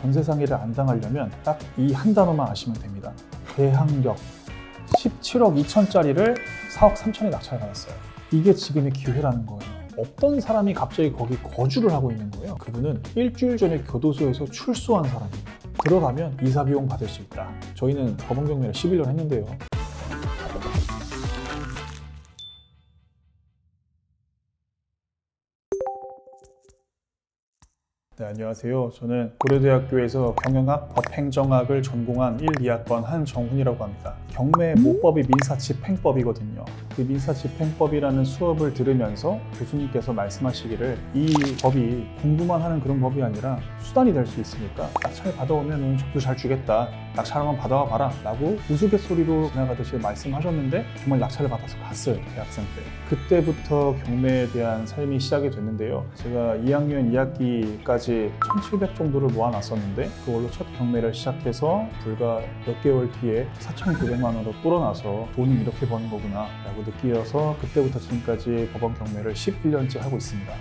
전세 상해를 안 당하려면 딱 이 한 단어만 아시면 됩니다. 대항력 17억 2천짜리를 4억 3천에 낙찰 받았어요. 이게 지금의 기회라는 거예요. 어떤 사람이 갑자기 거기 거주를 하고 있는 거예요. 그분은 일주일 전에 교도소에서 출소한 사람이에요. 들어가면 이사 비용 받을 수 있다. 저희는 법원 경매를 11년 했는데요. 네, 안녕하세요. 저는 고려대학교에서 경영학, 법행정학을 전공한 1, 2학번 한정훈이라고 합니다. 경매 모법이 민사집행법이거든요. 그 민사집행법이라는 수업을 들으면서 교수님께서 말씀하시기를 이 법이 공부만 하는 그런 법이 아니라 수단이 될 수 있으니까 낙찰 받아오면 점수 잘 주겠다. 낙찰 한번 받아와 봐라. 라고 우스갯소리로 지나가듯이 말씀하셨는데 정말 낙찰을 받아서 갔어요. 대학생 때. 그때부터 경매에 대한 삶이 시작이 됐는데요. 제가 2학년 2학기까지 1,700 정도를 모아놨었는데 그걸로 첫 경매를 시작해서 불과 몇 개월 뒤에 4,900만 원으로 불어나서 돈이 이렇게 버는 거구나 라고 느끼어서 그때부터 지금까지 법원 경매를 11년째 하고 있습니다.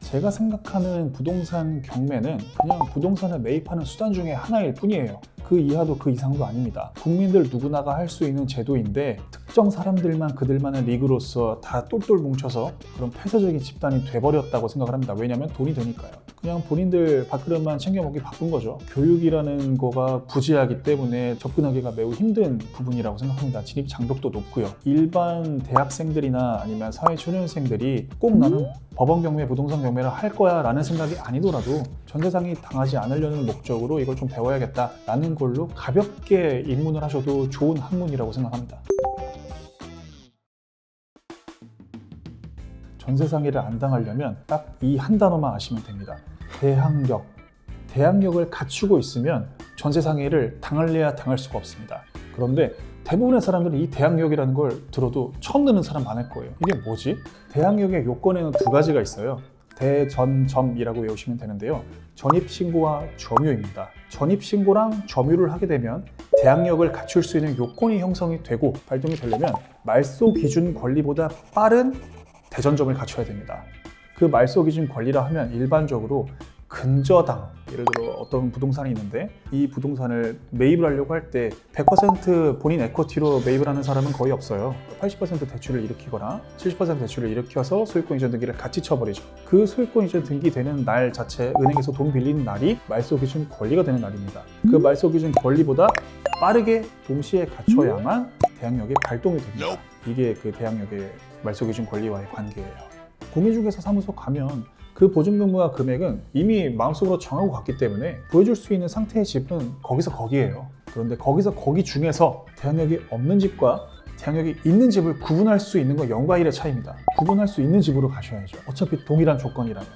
제가 생각하는 부동산 경매는 그냥 부동산을 매입하는 수단 중에 하나일 뿐이에요. 그 이하도 그 이상도 아닙니다. 국민들 누구나가 할 수 있는 제도인데 특정 사람들만 그들만의 리그로서 다 똘똘 뭉쳐서 그런 폐쇄적인 집단이 돼버렸다고 생각을 합니다. 왜냐하면 돈이 되니까요. 그냥 본인들 밥그릇만 챙겨 먹기 바쁜 거죠. 교육이라는 거가 부재하기 때문에 접근하기가 매우 힘든 부분이라고 생각합니다. 진입 장벽도 높고요. 일반 대학생들이나 아니면 사회초년생들이 꼭 나는 법원 경매, 부동산 경매를 할 거야 라는 생각이 아니더라도 전 세상이 당하지 않으려는 목적으로 이걸 좀 배워야겠다 라는 걸로 가볍게 입문을 하셔도 좋은 학문이라고 생각합니다. 전세 상해를 안 당하려면 딱 이 한 단어만 아시면 됩니다. 대항력. 대항력을 갖추고 있으면 전세 상해를 당할래야 당할 수가 없습니다. 그런데 대부분의 사람들은 이 대항력이라는 걸 들어도 처음 듣는 사람 많을 거예요. 이게 뭐지? 대항력의 요건에는 두 가지가 있어요. 대전점이라고 외우시면 되는데요. 전입신고와 점유입니다. 전입신고랑 점유를 하게 되면 대항력을 갖출 수 있는 요건이 형성이 되고 발동이 되려면 말소 기준 권리보다 빠른 대전점을 갖춰야 됩니다. 그 말소 기준 권리라 하면 일반적으로 근저당 예를 들어 어떤 부동산이 있는데 이 부동산을 매입을 하려고 할 때 100% 본인 에쿼티로 매입을 하는 사람은 거의 없어요. 80% 대출을 일으키거나 70% 대출을 일으켜서 소유권 이전 등기를 같이 쳐버리죠. 그 소유권 이전 등기 되는 날 자체 은행에서 돈 빌리는 날이 말소 기준 권리가 되는 날입니다. 그 말소 기준 권리보다 빠르게 동시에 갖춰야만 대항력이 발동이 됩니다. 이게 그 대항력의 말소 기준 권리와의 관계예요. 공인중개사 사무소 가면 그 보증금과 금액은 이미 마음속으로 정하고 갔기 때문에 보여줄 수 있는 상태의 집은 거기서 거기예요. 그런데 거기서 거기 중에서 대항력이 없는 집과 대항력이 있는 집을 구분할 수 있는 건 0과 1의 차이입니다. 구분할 수 있는 집으로 가셔야죠. 어차피 동일한 조건이라면.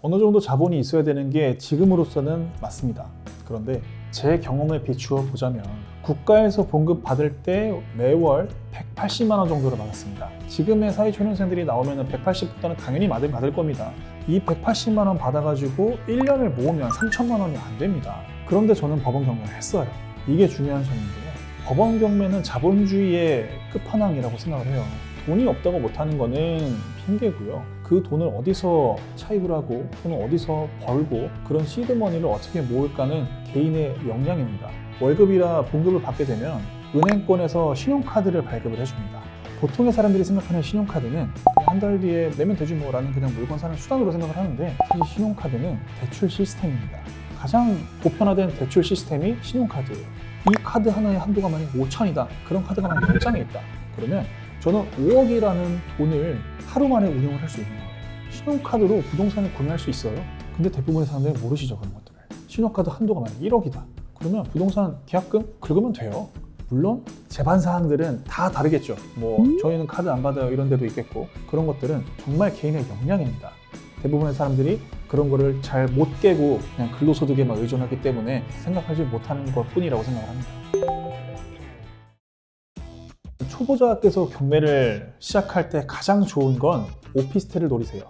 어느 정도 자본이 있어야 되는 게 지금으로서는 맞습니다. 그런데 제 경험에 비추어 보자면 국가에서 봉급 받을 때 매월 180만 원 정도를 받았습니다. 지금의 사회초년생들이 나오면 180보다는 당연히 많이 받을 겁니다. 이 180만 원 받아가지고 1년을 모으면 3천만 원이 안 됩니다. 그런데 저는 법원 경매를 했어요. 이게 중요한 점인데요. 법원 경매는 자본주의의 끝판왕이라고 생각을 해요. 돈이 없다고 못하는 거는 핑계고요. 그 돈을 어디서 차입을 하고 돈을 어디서 벌고 그런 시드머니를 어떻게 모을까는 개인의 역량입니다. 월급이라 봉급을 받게 되면 은행권에서 신용카드를 발급을 해줍니다. 보통의 사람들이 생각하는 신용카드는 한 달 뒤에 내면 되지 뭐라는 그냥 물건 사는 수단으로 생각을 하는데 사실 신용카드는 대출 시스템입니다. 가장 보편화된 대출 시스템이 신용카드예요. 이 카드 하나에 한도가 만약 5천이다. 그런 카드가 만약 10장에 있다. 그러면 저는 5억이라는 돈을 하루 만에 운영을 할 수 있는 거예요. 신용카드로 부동산을 구매할 수 있어요. 근데 대부분의 사람들은 모르시죠 그런 것들을. 신용카드 한도가 만약 1억이다. 그러면 부동산 계약금 긁으면 돼요. 물론 제반 사항들은 다 다르겠죠. 뭐 저희는 카드 안 받아요 이런 데도 있겠고 그런 것들은 정말 개인의 역량입니다. 대부분의 사람들이 그런 거를 잘 못 깨고 그냥 근로소득에만 의존하기 때문에 생각하지 못하는 것 뿐이라고 생각을 합니다. 초보자께서 경매를 시작할 때 가장 좋은 건 오피스텔을 노리세요.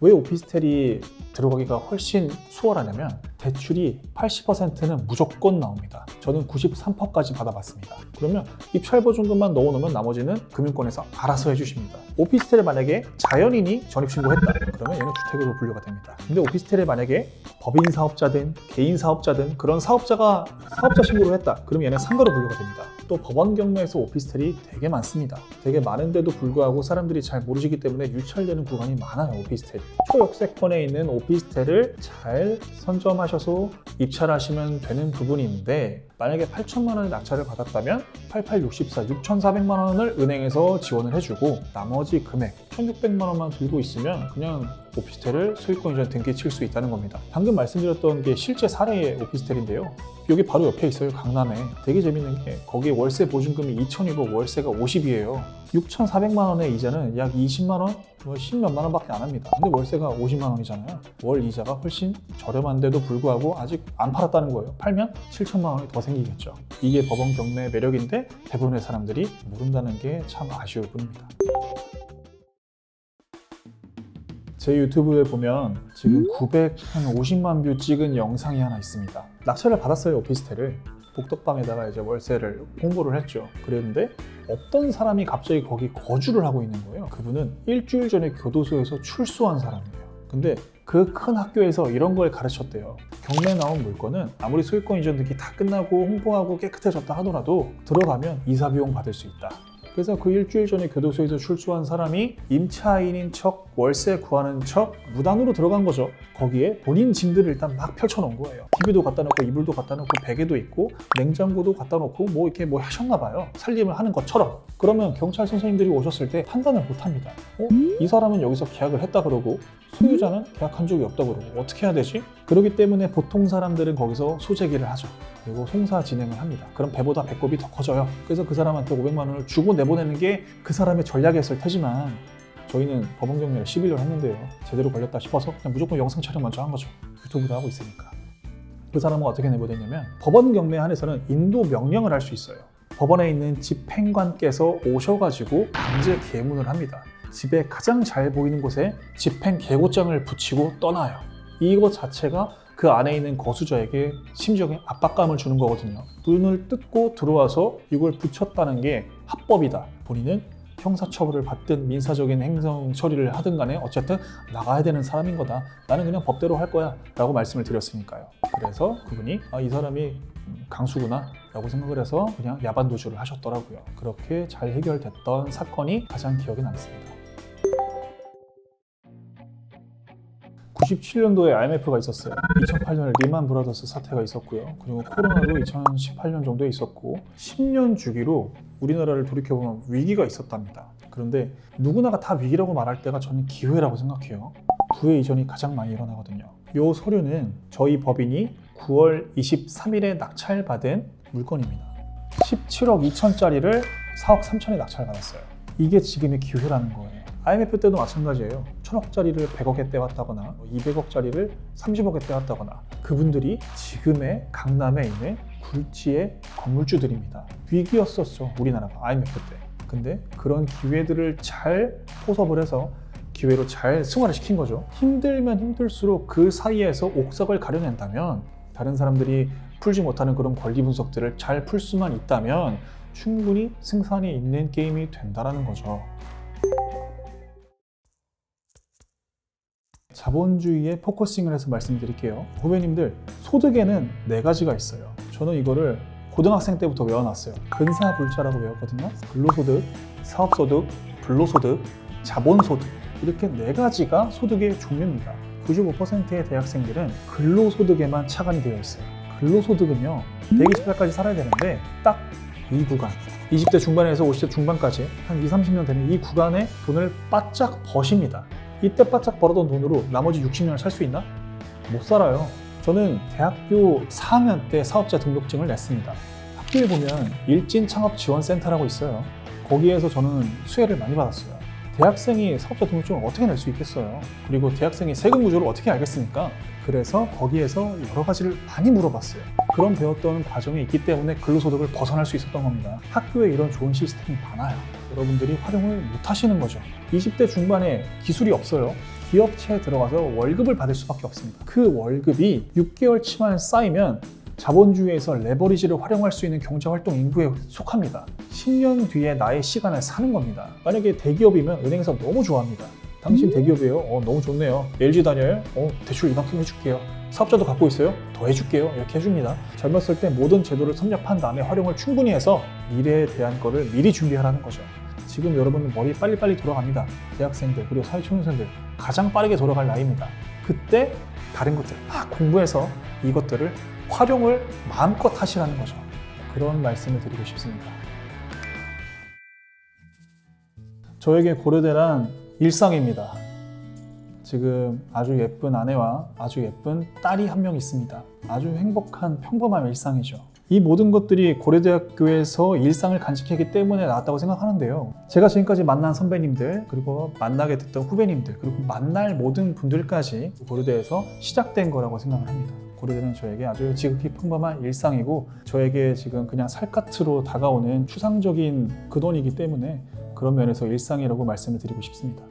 왜 오피스텔이 들어가기가 훨씬 수월하냐면 대출이 80%는 무조건 나옵니다. 저는 93%까지 받아봤습니다. 그러면 입찰 보증금만 넣어놓으면 나머지는 금융권에서 알아서 해주십니다. 오피스텔에 만약에 자연인이 전입신고했다. 그러면 얘는 주택으로 분류가 됩니다. 근데 오피스텔에 만약에 법인 사업자든 개인 사업자든 그런 사업자가 사업자 신고를 했다. 그럼 얘는 상가로 분류가 됩니다. 또 법원 경매에서 오피스텔이 되게 많습니다. 되게 많은데도 불구하고 사람들이 잘 모르시기 때문에 유찰되는 구간이 많아요. 오피스텔이. 초역세권에 있는 오피스텔을 잘 선점하셔서 입찰하시면 되는 부분인데 만약에 8천만 원의 낙찰을 받았다면 8864 6,400만 원을 은행에서 지원을 해주고 나머지 금액 1,600만 원만 들고 있으면 그냥 오피스텔을 소유권 이전 등기 칠수 있다는 겁니다. 방금 말씀드렸던 게 실제 사례의 오피스텔인데요. 여기 바로 옆에 있어요. 강남에. 되게 재밌는 게 거기에 월세 보증금이 2천이고 월세가 50이에요. 6,400만 원의 이자는 약 20만 원, 뭐 10몇만 원밖에 안 합니다. 근데 월세가 50만 원이잖아요. 월 이자가 훨씬 저렴한데도 불구하고 아직 안 팔았다는 거예요. 팔면 7천만 원이 더 생 기겠죠. 이게 법원 경매의 매력인데 대부분의 사람들이 모른다는 게 참 아쉬울 뿐입니다. 제 유튜브에 보면 지금 950만 뷰 찍은 영상이 하나 있습니다. 낙찰을 받았어요 오피스텔을 복덕방에다가 이제 월세를 홍보를 했죠. 그랬는데 어떤 사람이 갑자기 거기 거주를 하고 있는 거예요. 그분은 일주일 전에 교도소에서 출소한 사람이에요. 근데 그 큰 학교에서 이런 걸 가르쳤대요. 경매 나온 물건은 아무리 소유권 이전 등기 다 끝나고 홍보하고 깨끗해졌다 하더라도 들어가면 이사 비용 받을 수 있다. 그래서 그 일주일 전에 교도소에서 출소한 사람이 임차인인 척 월세 구하는 척 무단으로 들어간 거죠. 거기에 본인 짐들을 일단 막 펼쳐놓은 거예요. TV도 갖다 놓고 이불도 갖다 놓고 베개도 있고 냉장고도 갖다 놓고 뭐 이렇게 뭐 하셨나 봐요. 살림을 하는 것처럼. 그러면 경찰 선생님들이 오셨을 때 판단을 못 합니다. 어? 이 사람은 여기서 계약을 했다 그러고 소유자는 계약한 적이 없다 그러고 어떻게 해야 되지? 그렇기 때문에 보통 사람들은 거기서 소재기를 하죠. 그리고 송사 진행을 합니다. 그럼 배보다 배꼽이 더 커져요. 그래서 그 사람한테 500만 원을 주고 내보내는 게 그 사람의 전략이었을 테지만 저희는 법원 경매를 11년 했는데요. 제대로 걸렸다 싶어서 그냥 무조건 영상 촬영 먼저 한 거죠. 유튜브도 하고 있으니까. 그 사람은 어떻게 내보냈냐면 법원 경매 한에서는 인도 명령을 할 수 있어요. 법원에 있는 집행관께서 오셔가지고 강제 계문을 합니다. 집에 가장 잘 보이는 곳에 집행 계고장을 붙이고 떠나요. 이것 자체가 그 안에 있는 거수자에게 심지어는 압박감을 주는 거거든요. 문을 뜯고 들어와서 이걸 붙였다는 게 합법이다. 본인은 형사처벌을 받든 민사적인 행정 처리를 하든 간에 어쨌든 나가야 되는 사람인 거다. 나는 그냥 법대로 할 거야. 라고 말씀을 드렸으니까요. 그래서 그분이 아, 이 사람이 강수구나. 라고 생각을 해서 그냥 야반 도주를 하셨더라고요. 그렇게 잘 해결됐던 사건이 가장 기억에 남습니다. 97년도에 IMF가 있었어요. 2008년에 리만 브라더스 사태가 있었고요. 그리고 코로나도 2018년 정도에 있었고 10년 주기로 우리나라를 돌이켜보면 위기가 있었답니다. 그런데 누구나가 다 위기라고 말할 때가 저는 기회라고 생각해요. 부의 이전이 가장 많이 일어나거든요. 이 서류는 저희 법인이 9월 23일에 낙찰받은 물건입니다. 17억 2천짜리를 4억 3천에 낙찰받았어요. 이게 지금의 기회라는 거예요. IMF 때도 마찬가지예요. 천억짜리를 100억에 떼왔다거나 200억짜리를 30억에 떼왔다거나 그분들이 지금의 강남에 있는 굴지의 건물주들입니다. 위기였었죠. 우리나라가 IMF 때. 근데 그런 기회들을 잘 포섭을 해서 기회로 잘 승화를 시킨 거죠. 힘들면 힘들수록 그 사이에서 옥석을 가려낸다면 다른 사람들이 풀지 못하는 그런 권리 분석들을 잘 풀 수만 있다면 충분히 승산이 있는 게임이 된다라는 거죠. 자본주의에 포커싱을 해서 말씀드릴게요. 후배님들, 소득에는 네 가지가 있어요. 저는 이거를 고등학생 때부터 외워놨어요. 근사불자라고 외웠거든요. 근로소득, 사업소득, 불로소득, 자본소득. 이렇게 네 가지가 소득의 종류입니다. 95%의 대학생들은 근로소득에만 차관이 되어 있어요. 근로소득은요, 120살까지 살아야 되는데 딱 이 구간, 20대 중반에서 50대 중반까지 한 2, 30년 되는 이 구간에 돈을 바짝 버십니다. 이때 바짝 벌어던 돈으로 나머지 60년을 살 수 있나? 못 살아요. 저는 대학교 4학년 때 사업자 등록증을 냈습니다. 학교에 보면 일진 창업 지원센터라고 있어요. 거기에서 저는 수혜를 많이 받았어요. 대학생이 사업자 등록증을 어떻게 낼 수 있겠어요? 그리고 대학생이 세금 구조를 어떻게 알겠습니까? 그래서 거기에서 여러 가지를 많이 물어봤어요. 그런 배웠던 과정이 있기 때문에 근로소득을 벗어날 수 있었던 겁니다. 학교에 이런 좋은 시스템이 많아요. 여러분들이 활용을 못 하시는 거죠. 20대 중반에 기술이 없어요. 기업체에 들어가서 월급을 받을 수밖에 없습니다. 그 월급이 6개월치만 쌓이면 자본주의에서 레버리지를 활용할 수 있는 경제활동 인구에 속합니다. 10년 뒤에 나의 시간을 사는 겁니다. 만약에 대기업이면 은행에서 너무 좋아합니다. 당신 대기업이에요? 어, 너무 좋네요. LG 다녀요? 어, 대출 이만큼 해줄게요. 사업자도 갖고 있어요? 더 해줄게요. 이렇게 해줍니다. 젊었을 때 모든 제도를 섭렵한 다음에 활용을 충분히 해서 미래에 대한 거를 미리 준비하라는 거죠. 지금 여러분은 머리 빨리빨리 돌아갑니다. 대학생들 그리고 사회초년생들 가장 빠르게 돌아갈 나이입니다. 그때 다른 것들 막 공부해서 이것들을 활용을 마음껏 하시라는 거죠. 그런 말씀을 드리고 싶습니다. 저에게 고려대란 일상입니다. 지금 아주 예쁜 아내와 아주 예쁜 딸이 한 명 있습니다. 아주 행복한 평범한 일상이죠. 이 모든 것들이 고려대학교에서 일상을 간직했기 때문에 나왔다고 생각하는데요. 제가 지금까지 만난 선배님들, 그리고 만나게 됐던 후배님들, 그리고 만날 모든 분들까지 고려대에서 시작된 거라고 생각을 합니다. 고려대는 저에게 아주 지극히 평범한 일상이고 저에게 지금 그냥 살갗으로 다가오는 추상적인 근원이기 때문에 그런 면에서 일상이라고 말씀을 드리고 싶습니다.